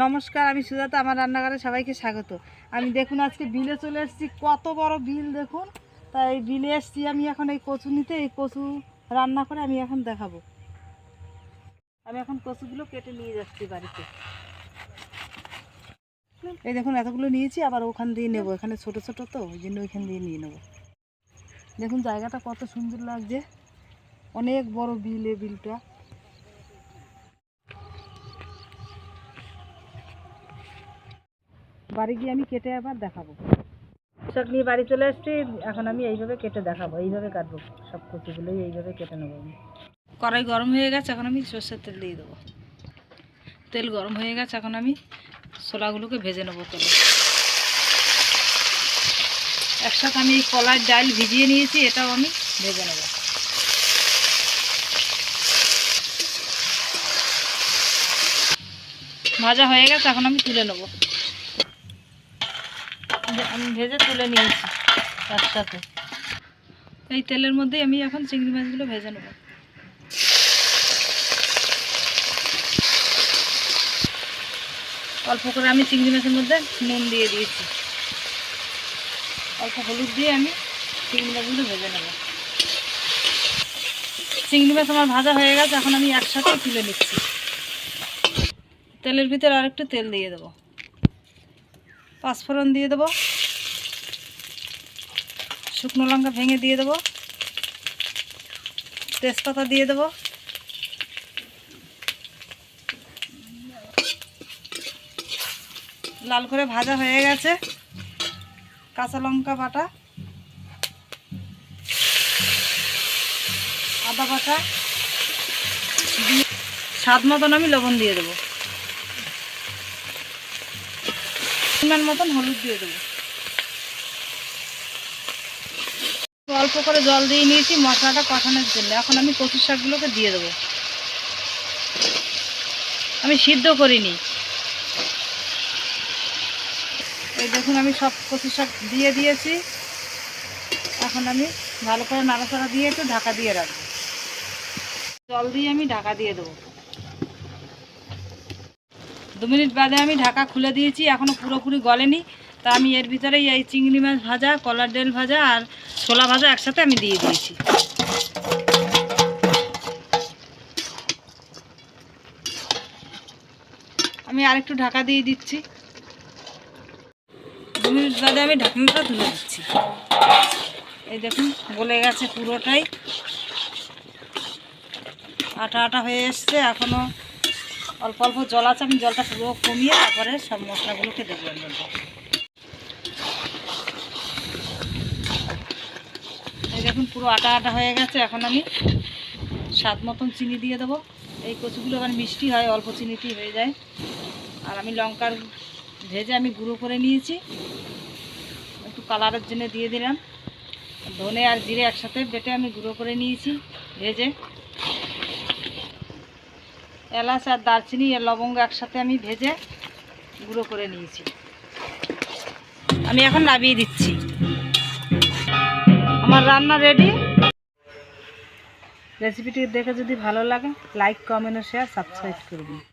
নমস্কার, আমি সুজাতা, আমার রান্নাঘরে সবাইকে স্বাগত। আমি দেখুন, আজকে বিলে চলে এসেছি। কত বড় বিল দেখুন। তাই এই বিলে এসেছি আমি এখন এই কচু নিতে। এই কচু রান্না করে আমি এখন দেখাবো। আমি এখন কচুগুলো কেটে নিয়ে যাচ্ছি বাড়িতে। এই দেখুন, এতগুলো নিয়েছি, আবার ওখান দিয়ে নেব। এখানে ছোট ছোট তো, ওই জন্য ওইখান দিয়ে নিয়ে নেব। দেখুন, জায়গাটা কত সুন্দর লাগছে। অনেক বড় বিল এই বিলটা। বাড়ি গিয়ে আমি কেটে আবার দেখাবো। শাক নিয়ে বাড়ি চলে এসেছি এখন আমি এইভাবে কেটে দেখাবো এইভাবে কাটবো সব কচুগুলোই এইভাবে কেটে নেব আমি। কড়াই গরম হয়ে গেছে এখন আমি সর্ষের তেল দিয়ে দেবো। তেল গরম হয়ে গেছে এখন আমি ছোলাগুলোকে ভেজে নেব তেলে। একসাথে আমি এই কলার ডাল ভিজিয়ে নিয়েছি এটাও আমি ভেজে নেব। ভাজা হয়ে গেছে এখন আমি তুলে নেব। আমি ভেজে তুলে নিয়েছি একসাথে এই তেলের মধ্যেই আমি এখন চিংড়ি মাছগুলো ভেজে নেব। অল্প করে আমি চিংড়ি মাছের মধ্যে নুন দিয়ে দিয়েছি। অল্প হলুদ দিয়ে আমি চিংড়ি মাছগুলো ভেজে নেব। চিংড়ি মাছ আমার ভাজা হয়ে গেছে, এখন আমি একসাথে তুলে নিচ্ছি। তেলের ভিতরে আরেকটু তেল দিয়ে দেবো। পাঁচফোড়ন দিয়ে দেবো। শুকনো লঙ্কা ভেঙে দিয়ে দেবো। তেজপাতা দিয়ে দেবো। লাল করে ভাজা হয়ে গেছে। কাঁচা লঙ্কা বাটা। আদা বাটা। স্বাদ মতন আমি লবণ দিয়ে দেবো। পরিমাণ মতন হলুদ দিয়ে দেবো। অল্প করে জল দিয়ে নিয়েছি, মশলাটা কষানোর জন্য। এখন আমি কচু শাকগুলোকে দিয়ে দেবো। আমি সিদ্ধ করিনি। এই দেখুন, আমি সব কচু শাক দিয়ে দিয়েছি। এখন আমি ভালো করে নাড়াচাড়া দিয়ে একটু ঢাকা দিয়ে রাখব। জল দিয়ে আমি ঢাকা দিয়ে দেবো। দু মিনিট বাদে আমি ঢাকা খুলে দিয়েছি এখনও পুরোপুরি গলেনি। তা আমি এর ভিতরেই এই চিংড়ি মাছ ভাজা, কলার ডেল ভাজা আর ছোলা ভাজা একসাথে আমি দিয়ে দিয়েছি। আমি আরেকটু ঢাকা দিয়ে দিচ্ছি। দু মিনিট বাদে আমি ঢাকনাটা তুলে দিচ্ছি। এই দেখুন, গলে গেছে পুরোটাই। আটা আটা হয়ে এসছে এখনও অল্প অল্প জল আছে, আমি জলটা পুরো কমিয়ে তারপরে সব মশলাগুলোকে দেবো এই দেখুন, পুরো আটা আটা হয়ে গেছে। এখন আমি স্বাদ মতন চিনি দিয়ে দেবো। এই কচুগুলো আবার মিষ্টি হয়, অল্প চিনিতেই হয়ে যায়। আর আমি লঙ্কার ভেজে আমি গুঁড়ো করে নিয়েছি। একটু কালারের জন্য দিয়ে দিলাম। ধনে আর জিরে একসাথে বেটে আমি গুঁড়ো করে নিয়েছি, ভেজে। এলাচ আর দারচিনি আর লবঙ্গ একসাথে আমি ভেজে গুঁড়ো করে নিয়েছি। আমি এখন নামিয়ে দিচ্ছি। আমার রান্না রেডি রেসিপিটি দেখে যদি ভালো লাগে লাইক কমেন্ট শেয়ার সাবস্ক্রাইব করবেন।